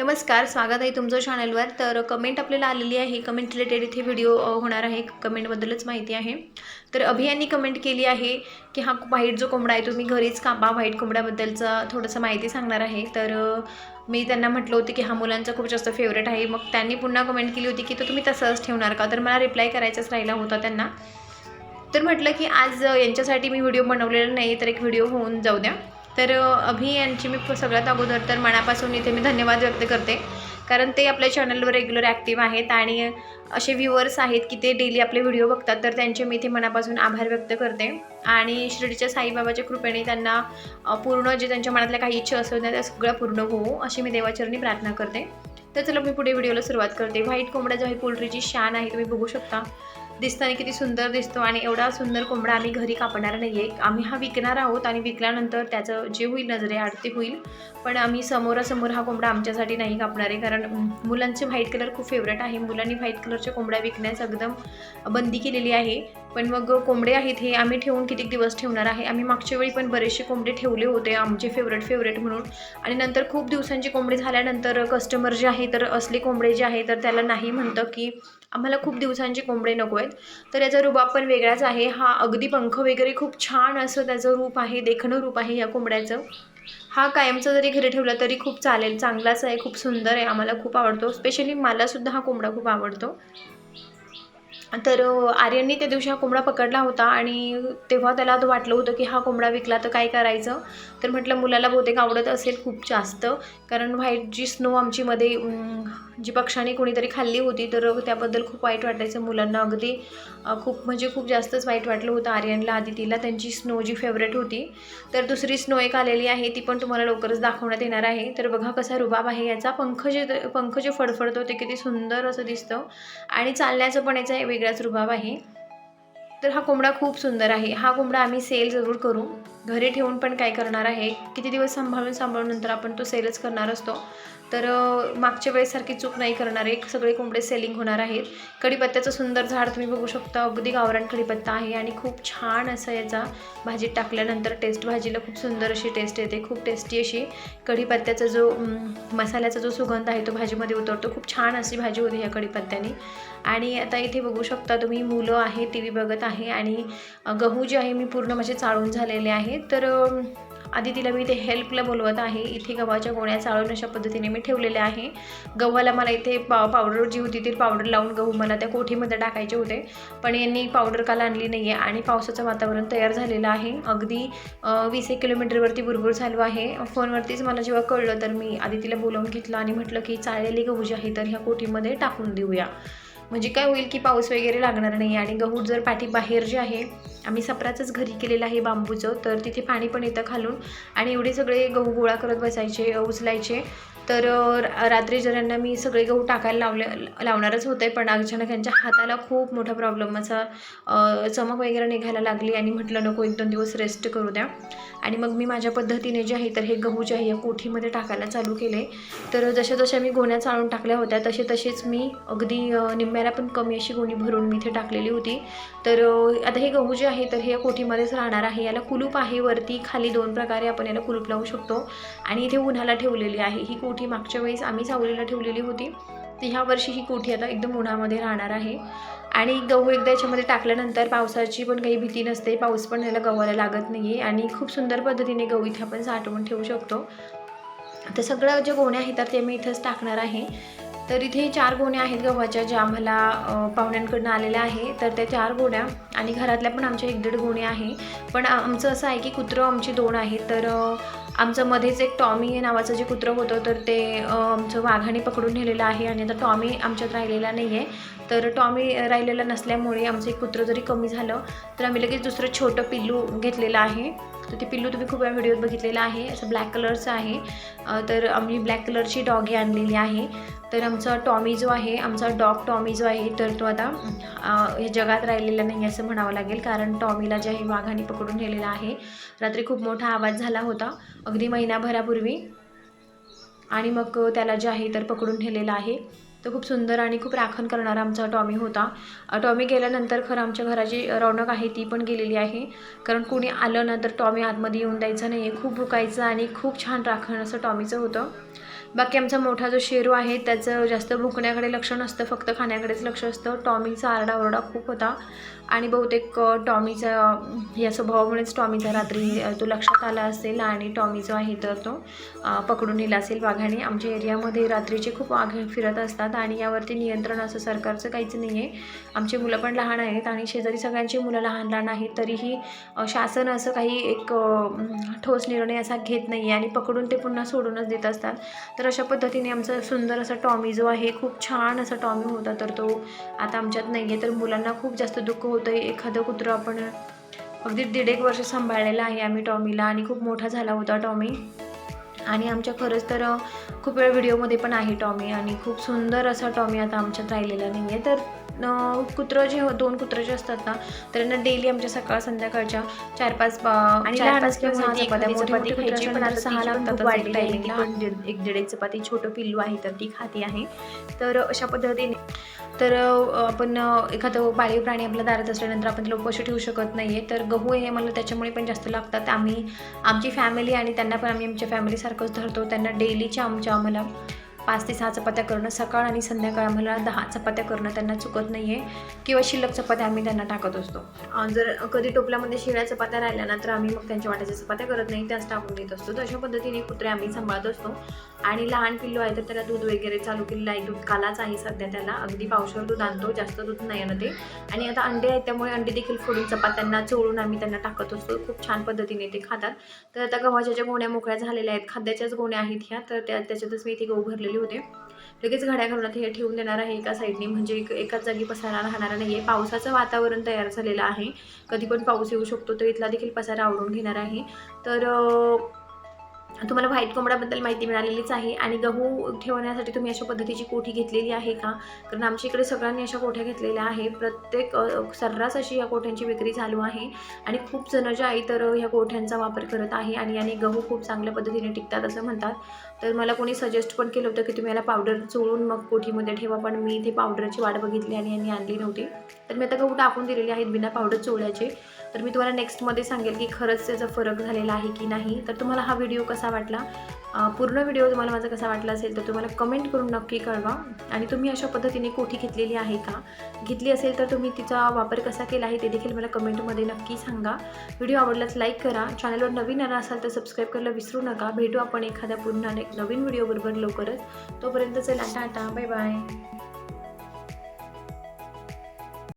नमस्कार स्वागत आहे तुमचं चॅनलवर तर कमेंट आपल्याला आलेली आहे. कमेंट रिलेटेड इथे व्हिडिओ होणार आहे. कमेंटबद्दलच माहिती आहे. तर अभियांनी कमेंट केली आहे की हा व्हाईट जो कोंबडा आहे तुम्ही घरीच कापा व्हाईट कोंबड्याबद्दलचा थोडंसं माहिती सांगणार आहे. तर मी त्यांना म्हटलं होतं की हा मुलांचा खूप जास्त फेवरेट आहे. मग त्यांनी पुन्हा कमेंट केली होती की तो तुम्ही तसंच ठेवणार का? तर मला रिप्लाय करायचाच राहिला होता त्यांना. तर म्हटलं की आज यांच्यासाठी मी व्हिडिओ बनवलेला नाही तर एक व्हिडिओ होऊन जाऊ द्या. तर अ, अभि यांची मी सगळ्यात अगोदर तर मनापासून इथे मी धन्यवाद व्यक्त करते. कारण ते आपल्या चॅनलवर रेग्युलर ॲक्टिव्ह आहेत आणि असे व्ह्युअर्स आहेत की ते डेली आपले व्हिडिओ बघतात. तर त्यांचे मी इथे मनापासून आभार व्यक्त करते. आणि शिर्डीच्या साईबाबाच्या कृपेने त्यांना पूर्ण जे त्यांच्या मनातल्या काही इच्छा असतात त्या सगळ्या पूर्ण होऊ अशी मी देवाचरणी प्रार्थना करते. तर चला मी पुढे व्हिडिओला सुरुवात करते. व्हाईट कोंबडा जो आहे पोल्ट्रीची शान आहे तुम्ही बघू शकता. दिसताना किती सुंदर दिसतो आणि एवढा सुंदर कोंबडा आम्ही घरी कापणार नाही आहे आम्ही हा विकणार आहोत आणि विकल्यानंतर त्याचं जे होईल नजरे आड ते होईल. पण आम्ही समोरासमोर हा कोंबडा आमच्यासाठी नाही कापणार आहे कारण मुलांचे व्हाईट कलर खूप फेवरेट आहे. मुलांनी व्हाईट कलरच्या कोंबड्या विकण्यास एकदम बंदी केलेली आहे. पण मग कोंबडे आहेत हे आम्ही ठेवून किती दिवस ठेवणार आहे? आम्ही मागच्या वेळी पण बरेचसे कोंबडे ठेवले होते आमचे फेवरेट फेवरेट म्हणून. आणि नंतर खूप दिवसांची कोंबडी झाल्यानंतर कस्टमर जे आहे तर असले कोंबडे जे आहे तर त्याला नाही म्हणतं की आम्हाला खूप दिवसांचे कोंबडे नको आहेत. तर याचा रुबाब पण वेगळाच आहे. हा अगदी पंख वगैरे खूप छान असं त्याचं रूप आहे देखणं रूप आहे या कोंबड्याचं. हा कायमचा जरी घरी ठेवला तरी खूप चालेल. चांगलाच आहे खूप सुंदर आहे आम्हाला खूप आवडतो. स्पेशली मलासुद्धा हा कोंबडा खूप आवडतो. तर आर्यनने त्या दिवशी हा कोंबडा पकडला होता आणि तेव्हा त्याला वाटलं होतं की हा कोंबडा विकला तर काय करायचं? तर म्हटलं मुलाला बहुतेक आवडत असेल खूप जास्त कारण व्हाईट जी स्नो आमची मध्ये जी पक्षाने कोणीतरी खाल्ली होती तर त्याबद्दल खूप वाईट वाटायचं मुलांना. अगदी खूप म्हणजे खूप जास्तच वाईट वाटलं होतं आर्यनला. आदितीला त्यांची स्नो जी फेवरेट होती तर दुसरी स्नो एक आलेली आहे ती पण तुम्हाला लवकरच दाखवण्यात येणार आहे. तर बघा कसा रुबाब आहे याचा. पंख जे पंख जे फडफडतो ते किती सुंदर असं दिसतं. आणि चालण्याचं पण याचा वेगळाच रुबाब आहे. तर हा कोंबडा खूप सुंदर आहे. हा कोंबडा आम्ही सेल जरूर करू. घरी ठेवून पण काय करणार आहे? किती दिवस सांभाळून सांभाळून नंतर आपण तो सेलच करणार असतो. तर मागच्या वेळेसारखी चूक नाही करणार आहे. सगळे कोंबडे सेलिंग होणार आहेत. कढीपत्त्याचं सुंदर झाड तुम्ही बघू शकता. अगदी गावरान कढीपत्ता आहे आणि खूप छान असा याचा भाजीत टाकल्यानंतर टेस्ट भाजीला खूप सुंदर अशी टेस्ट येते. खूप टेस्टी अशी कढीपत्त्याचा जो मसाल्याचा जो सुगंध आहे तो भाजीमध्ये उतरतो. खूप छान अशी भाजी होती ह्या कढीपत्त्याने. आणि आता इथे बघू शकता तुम्ही मुलं आहे टी व्ही बघत आहे आणि गहू जे आहे मी पूर्ण माझे चाळून झालेले आहे तर आधी तिला मी इथे हेल्पला बोलवत आहे. इथे गव्हाच्या गोण्या चाळून अशा पद्धतीने मी ठेवलेल्या आहे. गव्हाला मला इथे पाव पावडर जी होती ती पावडर लावून गहू मला त्या कोठीमध्ये टाकायचे होते. पण यांनी पावडर काल आणली नाही आहे आणि पावसाचं वातावरण तयार झालेलं आहे. अगदी वीस एक किलोमीटरवरती बुरबुर चालू आहे. फोनवरतीच मला जेव्हा कळलं तर मी आधी तिला बोलावून घेतलं आणि म्हटलं की चाळलेली गहू जी आहे तर ह्या कोठीमध्ये टाकून देऊया. म्हणजे काय होईल की पाऊस वगैरे लागणार नाही आणि गहू जर पाठी बाहेर जे आहे आम्ही सपराचंच घरी केलेलं आहे बांबूचं तर तिथे पाणी पण येतं खालून. आणि एवढे सगळे गहू गोळा करत बसायचे उचलायचे. तर रात्री जरांना मी सगळे गहू टाकायला लावले लावणारच होते पण अचानक यांच्या हाताला खूप मोठा प्रॉब्लेम असा चमक वगैरे निघायला लागली आणि म्हटलं नको एक दोन दिवस रेस्ट करू द्या. आणि मग मी माझ्या पद्धतीने जे आहे तर हे गहू जे आहे या कोठीमध्ये टाकायला चालू केले. तर जशा जशा मी गोण्या चाळून टाकल्या होत्या तसे तसेच मी अगदी निम्म्याला पण कमी अशी गोणी भरून मी इथे टाकलेली होती. तर आता हे गहू जे आहे तर हे या कोठीमध्येच राहणार आहे. याला कुलूप आहे वरती खाली दोन प्रकारे आपण याला कुलूप लावू शकतो. आणि इथे उन्हाला ठेवलेली आहे. ही कोठी मागच्या वेळेस आम्ही सावलीला ठेवलेली होती. तर ह्या वर्षी ही कोठी आता एकदम उन्हामध्ये राहणार आहे. आणि गहू एकदा याच्यामध्ये टाकल्यानंतर पावसाची पण काही भीती नसते. पाऊस पण याला गव्हाला लागत नाही आहे आणि खूप सुंदर पद्धतीने गहू इथे आपण साठवून ठेवू शकतो. तर सगळं ज्या गोण्या आहेत तर ते मी इथंच टाकणार आहे. तर इथे चार गोण्या आहेत गव्हाच्या ज्या आम्हाला पाहुण्यांकडनं आलेल्या आहे. तर त्या चार गोण्या आणि घरातल्या पण आमच्या एक दीड गोण्या आहे. पण आमचं असं आहे की कुत्रं आमची दोन आहेत. तर आमचं मध्येच एक टॉमी नावाचं जे कुत्रं होतं तर ते आमचं वाघाने पकडून नेलेलं आहे आणि आता टॉमी आमच्यात राहिलेला नाही आहे. तर टॉमी राहिलेला नसल्यामुळे आमचं एक कुत्रं जरी कमी झालं तर आम्ही लगेच दुसरं छोटं पिल्लू घेतलेलं आहे. तर ते पिल्लू तुम्ही खूप वेळा व्हिडिओत बघितलेलं आहे. असं ब्लॅक कलरचं आहे. तर आम्ही ब्लॅक कलरची डॉगी आणलेली आहे. तर आमचा टॉमी जो आहे आमचा डॉग टॉमी जो आहे तर तो आता हे या जगात राहिलेला नाही असं म्हणावं लागेल. कारण टॉमीला जे आहे वाघाने पकडून नेलेला आहे. रात्री खूप मोठा आवाज झाला होता अगदी महिनाभरापूर्वी. आणि मग त्याला जे आहे तर पकडून नेलेलं आहे. तो खूप सुंदर आणि खूप राखण करणारा आमचा टॉमी होता. टॉमी गेल्यानंतर खरं आमच्या घराची रौनक आहे ती पण गेलेली आहे. कारण कोणी आलं ना तर टॉमी आतमध्ये येऊन द्यायचं नाही आहे खूप भुकायचं आणि खूप छान राखण असं टॉमीचं होतं. बाकी आमचा मोठा जो शेरू आहे त्याचं जास्त भुकण्याकडे लक्ष नसतं फक्त खाण्याकडेच लक्ष असतं. टॉमीचा आरडाओरडा खूप होता. आणि बहुतेक टॉमीचा या स्वभावामुळेच टॉमीचा रात्री तो लक्षात आला असेल आणि टॉमी जो आहे तर तो पकडून नेला असेल वाघाने. आमच्या एरियामध्ये रात्रीचे खूप वाघ फिरत असतात आणि यावरती नियंत्रण असं सरकारचं काहीच नाही आहे आमचे मुलं पण लहान आहेत आणि शेजारी सगळ्यांची मुलं लहान लहान आहेत तरीही शासन असं काही एक ठोस निर्णय असा घेत नाही आहे आणि पकडून ते पुन्हा सोडूनच देत असतात. तर अशा पद्धतीने आमचा सुंदर असा टॉमी जो आहे खूप छान असा टॉमी होता तर तो आता आमच्यात नाही आहे तर मुलांना खूप जास्त दुःख होतं होतं एखादं कुत्रं आपण अगदी दीड एक वर्ष सांभाळलेलं आहे आम्ही टॉमीला आणि खूप मोठा झाला होता टॉमी. आणि आमच्या खरंच तर खूप वेळ व्हिडिओमध्ये पण आहे टॉमी आणि खूप सुंदर असा टॉमी आता आमच्यात राहिलेला नाही आहे तर कुत्रं जे हो- दोन कुत्रं जे असतात ना तर त्यांना डेली आमच्या सकाळ संध्याकाळच्या चार पाच आणि चार पाच किंवा चपाती खायची खायची, पण आता पण दीड- एक दीड एक चपाती छोटं पिल्लू आहे तर ती खाती आहे. तर अशा पद्धतीने तर आपण एखादं पाळीव प्राणी आपल्या दारात असल्यानंतर आपण त्याला उपाशी ठेवू शकत नाही आहे तर गहू हे मला त्याच्यामुळे पण जास्त लागतात. आम्ही आमची फॅमिली आणि त्यांना पण आम्ही आमच्या फॅमिलीसारखंच धरतो. त्यांना डेलीच्या आमच्या आम्हाला पाच ते सहा चपात्या करणं सकाळ आणि संध्याकाळ आम्हाला दहा चपात्या करणं त्यांना चुकत नाही आहे किंवा शिल्लक चपात्या आम्ही त्यांना टाकत असतो. जर कधी टोपल्यामध्ये शिळ्या चपात्या राहिल्या ना तर आम्ही मग त्यांच्या वाट्याच्या चपात्या करत नाही त्याच टाकून देत असतो. तर अशा पद्धतीने कुत्रे आम्ही सांभाळत असतो. आणि लहान पिल्लू आहे तर त्याला दूध वगैरे चालू केलेलं आहे. दूध कालाच आहे सध्या त्याला. अगदी पावसावर दूध आणतो जास्त दूध नाही आणत ते. आणि आता अंडे आहेत त्यामुळे अंडे देखील फोडून चपात्यांना चोळून आम्ही त्यांना टाकत असतो. खूप छान पद्धतीने ते खातात. तर आता गव्हाच्या ज्या गोण्या मोकळ्या झालेल्या आहेत खाद्याच्याच गोण्या आहेत ह्या तर त्या त्याच्यातच मी इथे गहू भरलेली होते. लगेच घड्या घालून हे ठेवून देणार आहे एका साईडने म्हणजे एक एकाच जागी पसारा राहणार नाही आहे पावसाचं वातावरण तयार झालेलं आहे. कधी पण पाऊस येऊ शकतो तर इथला देखील पसारा आवरून घेणार आहे. तर तुम्हाला व्हाईट कोंबड्याबद्दल माहिती मिळालेलीच आहे. आणि गहू ठेवण्यासाठी तुम्ही अशा पद्धतीची कोठी घेतलेली आहे का? कारण आमच्या इकडे सगळ्यांनी अशा कोठ्या घेतलेल्या आहे प्रत्येक सर्रास अशी या कोठ्यांची विक्री चालू आहे. आणि खूप जण जे आहे तर ह्या कोठ्यांचा वापर करत आहे आणि याने गहू खूप चांगल्या पद्धतीने टिकतात असं म्हणतात. तर मला कोणी सजेस्ट पण केलं होतं की तुम्ही याला पावडर चोळून मग कोठीमध्ये ठेवा पण मी इथे पावडरची वाट बघितली आणि यांनी आणली नव्हती. तर मी आता गहू टाकून दिलेले आहेत बिना पावडर चोळ्याचे. तर मी तुम्हाला नेक्स्टमध्ये सांगेल की खरंच त्याचा फरक झालेला आहे की नाही. तर तुम्हाला हा व्हिडिओ कसा वाटला? पूर्ण व्हिडिओ तुम्हाला माझा कसा वाटला असेल तर तुम्हाला कमेंट करून नक्की कळवा. आणि तुम्ही अशा पद्धतीने कोठी घेतलेली आहे का? घेतली असेल तर तुम्ही तिचा वापर कसा केला आहे ते देखील मला कमेंटमध्ये नक्की सांगा. व्हिडिओ आवडल्यास लाईक करा. चॅनलवर नवीन आला असाल तर सबस्क्राईब करायला विसरू नका. भेटू आपण एखाद्या पुन्हा एक नवीन व्हिडिओबरोबर लवकरच. तोपर्यंत चला टाटा. Bye bye